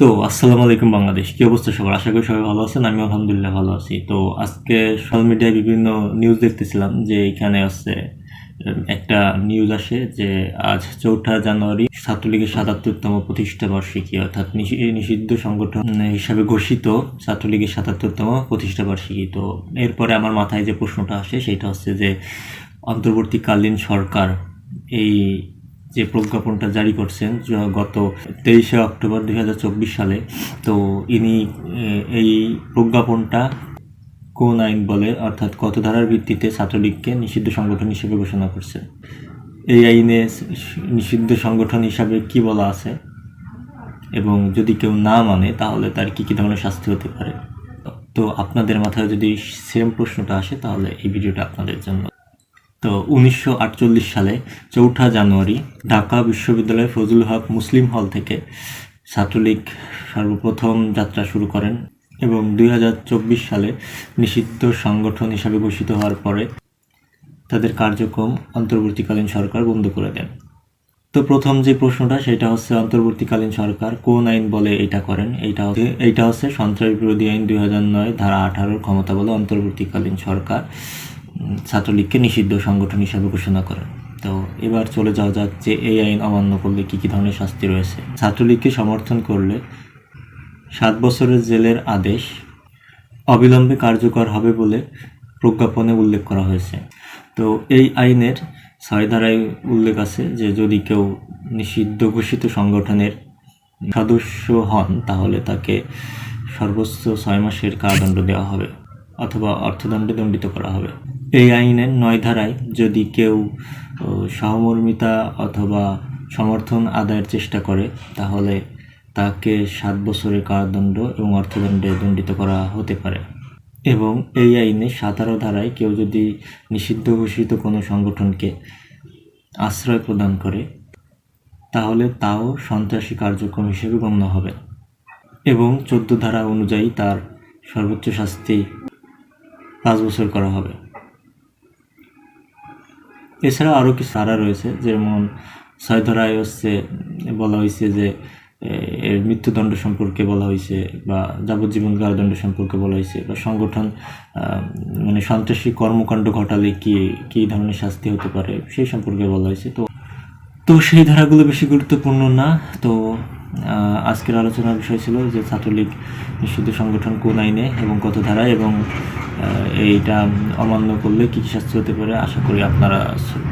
তো, আসসালামু আলাইকুম বাংলাদেশ। কি অবস্থা সবার? আশা করি সবাই ভালো আছেন আমি আলহামদুলিল্লাহ ভালো আছি। তো, আজকে সোশ্যাল মিডিয়ায় বিভিন্ন নিউজ দেখতেছিলাম যে এখানে আছে একটা নিউজ আসে যে আজ চৌঠা জানুয়ারি ছাত্রলীগের সাতাত্তরতম প্রতিষ্ঠা বার্ষিকী, অর্থাৎ নিষিদ্ধ সংগঠন হিসাবে ঘোষিত ছাত্রলীগের সাতাত্তরতম প্রতিষ্ঠা বার্ষিকী। তো, এরপরে আমার মাথায় যে প্রশ্নটা আসে, সেটা হচ্ছে যে, অন্তর্বর্তীকালীন সরকার এই যে প্রজ্ঞাপনটা জারি করছেন গত তেইশে অক্টোবর দু হাজার চব্বিশ সালে, তো ইনি এই প্রজ্ঞাপনটা কোন আইন বলে, অর্থাৎ কত ধারার ভিত্তিতে ছাত্রলীগকে নিষিদ্ধ সংগঠন হিসেবে ঘোষণা করছে? এই আইনে নিষিদ্ধ সংগঠন হিসাবে কি বলা আছে? এবং যদি কেউ না মানে তাহলে তার কি কি ধরনের শাস্তি হতে পারে? তো আপনাদের মাথায় যদি সেম প্রশ্নটা আসে, তাহলে এই ভিডিওটা আপনাদের জন্য তো উনিশশো আটচল্লিশ সালে চৌঠা জানুয়ারি ঢাকা বিশ্ববিদ্যালয় ফজলুল হক মুসলিম হল থেকে ছাত্রলীগ সর্বপ্রথম যাত্রা শুরু করেন এবং দু হাজার চব্বিশ সালে নিষিদ্ধ সংগঠন হিসাবে ঘোষিত হওয়ার পরে তাদের কার্যক্রম অন্তর্বর্তীকালীন সরকার বন্ধ করে দেন। তো প্রথম যে প্রশ্নটা, সেটা হচ্ছে অন্তর্বর্তীকালীন সরকার কোন আইন বলে এটা করেন? এইটা হচ্ছে এইটা হচ্ছে সন্ত্রাস বিরোধী আইন দুই ধারা আঠারোর ক্ষমতা বলে অন্তর্বর্তীকালীন সরকার। ছাত্রলীগকে নিষিদ্ধ সংগঠন হিসাবে ঘোষণা করেন। তো এবার চলে যাওয়া যাক যে এই আইন অমান্য করলে কি কি ধরনের শাস্তি রয়েছে। ছাত্রলীগকে সমর্থন করলে সাত বছরের জেলের আদেশ অবিলম্বে কার্যকর হবে বলে প্রজ্ঞাপনে উল্লেখ করা হয়েছে। তো এই আইনের ছয় ধারায় উল্লেখ আছে যে যদি কেউ নিষিদ্ধ ঘোষিত সংগঠনের সদস্য হন, তাহলে তাকে সর্বোচ্চ ছয় মাসের কারাদণ্ড দেওয়া হবে অথবা অর্থদণ্ডে দণ্ডিত করা হবে। এই আইনের নয় ধারায় যদি কেউ সহমর্মিতা অথবা সমর্থন আদায়ের চেষ্টা করে, তাহলে তাকে সাত বছরের কারাদণ্ড এবং অর্থদণ্ডে দণ্ডিত করা হতে পারে। এবং এই আইনে সাতারো ধারায় কেউ যদি নিষিদ্ধ ঘোষিত কোনো সংগঠনকে আশ্রয় প্রদান করে, তাহলে তাও সন্ত্রাসী কার্যক্রম হিসেবে গণ্য হবে। এবং চোদ্দ ধারা অনুযায়ী তার সর্বোচ্চ শাস্তি পাঁচ বছর করা হবে। এছাড়া আরও কিছু ধারা রয়েছে, যেমন ছয় ধারায় হচ্ছে, বলা হয়েছে যে এর মৃত্যুদণ্ড সম্পর্কে বলা হয়েছে বা যাবজ্জীবন কারাদণ্ড সম্পর্কে বলা হয়েছে বা সংগঠন মানে সন্ত্রাসী কর্মকাণ্ড ঘটালে কি কি ধরনের শাস্তি হতে পারে সেই সম্পর্কে বলা হয়েছে। তো তো সেই ধারাগুলো বেশি গুরুত্বপূর্ণ না। তো আজকের আলোচনার বিষয় ছিল যে ছাত্রলীগ নিষিদ্ধ সংগঠন কোন আইনে এবং কত ধারায় এবং এইটা অমান্য করলে কী শাস্তি হতে পারে, আশা করি আপনারা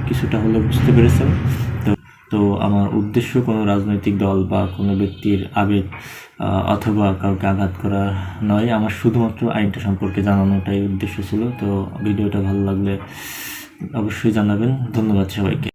কিছুটা হলেও বুঝতে পেরেছেন। তো তো আমার উদ্দেশ্য কোনো রাজনৈতিক দল বা কোনো ব্যক্তির আবেগ অথবা কাউকে আঘাত করা নয়। আমার শুধুমাত্র আইনটা সম্পর্কে জানানোটাই উদ্দেশ্য ছিল। তো ভিডিওটা ভালো লাগলে অবশ্যই জানাবেন। ধন্যবাদ সবাইকে।